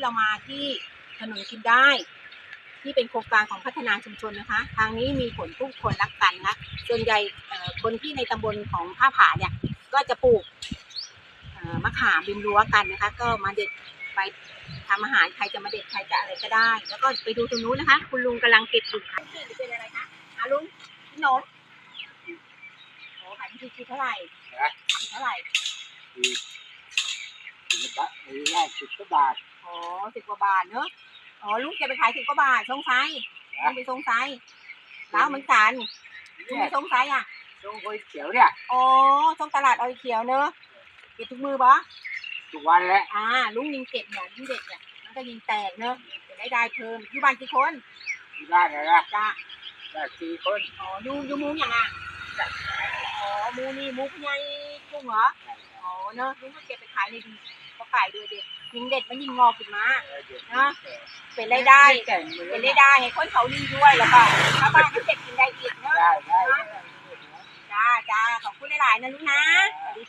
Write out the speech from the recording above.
เรามาที่ถนนกินได้ ที่เป็นโครงการของพัฒนาชุมชนนะคะ ทางนี้มีผลผู้คนรักกันนะส่วนใหญ่เอ่อคนที่ในตำบลของท่าผาเนี่ยก็จะปลูกเอ่อมะขามริมรั้วกันนะคะ ก็มาเด็ดไปทำอาหารใครจะมาเด็ดใครจะอะไรก็ได้ แล้วก็ไปดูตรงนู้นนะคะ คุณลุงกำลังเก็บอยู่ค่ะนี่เป็นอะไรคะอาลุงขนมโอ้ขายที่คือเท่าไหร่ฮะเท่าไหร่ สิบบาทหรือว่าสิบกว่าบาทอ๋อสิบกว่าบาทเนอะอ๋อลุงจะไปขายสิบกว่าบาททรงไซลุงไปทรงไซแล้วเหมือนกันลุงเนี่ไปยทรงไซอะช่วงก๋วยเตี๋ยวเนี่ยอ๋อทรงตลาดออยเขียวเนอะเก็บทุกมือปะทุกวันแหละอ่าลุงยิงเก็บเนี่ยยิงเด็ดเนี่ยมันก็ยิงแตกเนอะจะได้ได้เพิ่มอยู่บ้านกี่คนที่บ้านเลยนะจ้าได้สี่คนอ๋ออยู่อยู่หมูอย่างอะอ๋อหมูนี่หมูคุณยายกุ้งเหรออ๋อเนอะลุงก็เก็บไปขายในดี ก็ขายด้วยเด็ดยิงเด็ดมันยิงงอกขึ้นมานะเป็นรายได้แต่งมือเป็นรายได้ให้คนเขาดีด้วยแล้วก็ชาวบ้านก็เก็บกินได้อีกเนอะได้ได้จ้าจ้าขอบคุณหลายๆนะลุงนะสวัสดี